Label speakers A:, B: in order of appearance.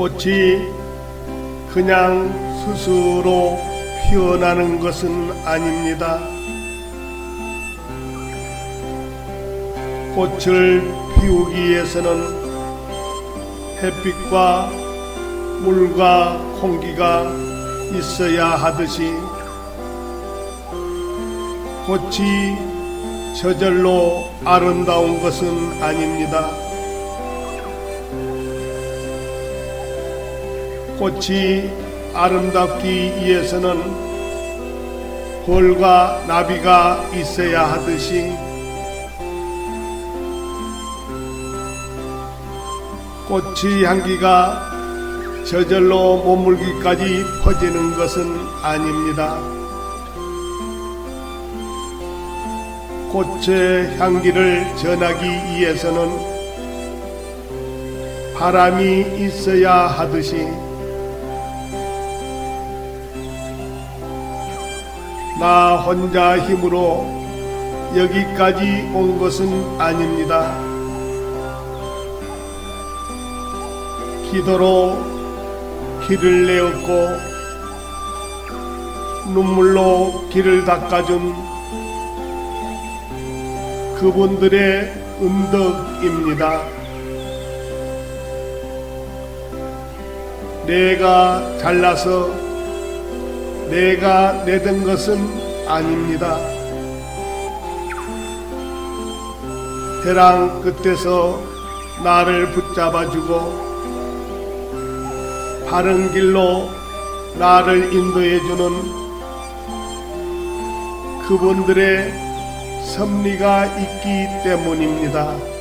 A: 꽃이 그냥 스스로 피어나는 것은 아닙니다. 꽃을 피우기 위해서는 햇빛과 물과 공기가 있어야 하듯이 꽃이 저절로 아름다운 것은 아닙니다. 꽃이 아름답기 위해서는 벌과 나비가 있어야 하듯이 꽃의 향기가 저절로 머물기까지 퍼지는 것은 아닙니다. 꽃의 향기를 전하기 위해서는 바람이 있어야 하듯이 나 혼자 힘으로 여기까지 온 것은 아닙니다. 기도로 길을 내었고 눈물로 길을 닦아준 그분들의 은덕입니다. 내가 잘나서 내가 내던 것은 아닙니다. 해랑 끝에서 나를 붙잡아주고 바른 길로 나를 인도해주는 그분들의 섭리가 있기 때문입니다.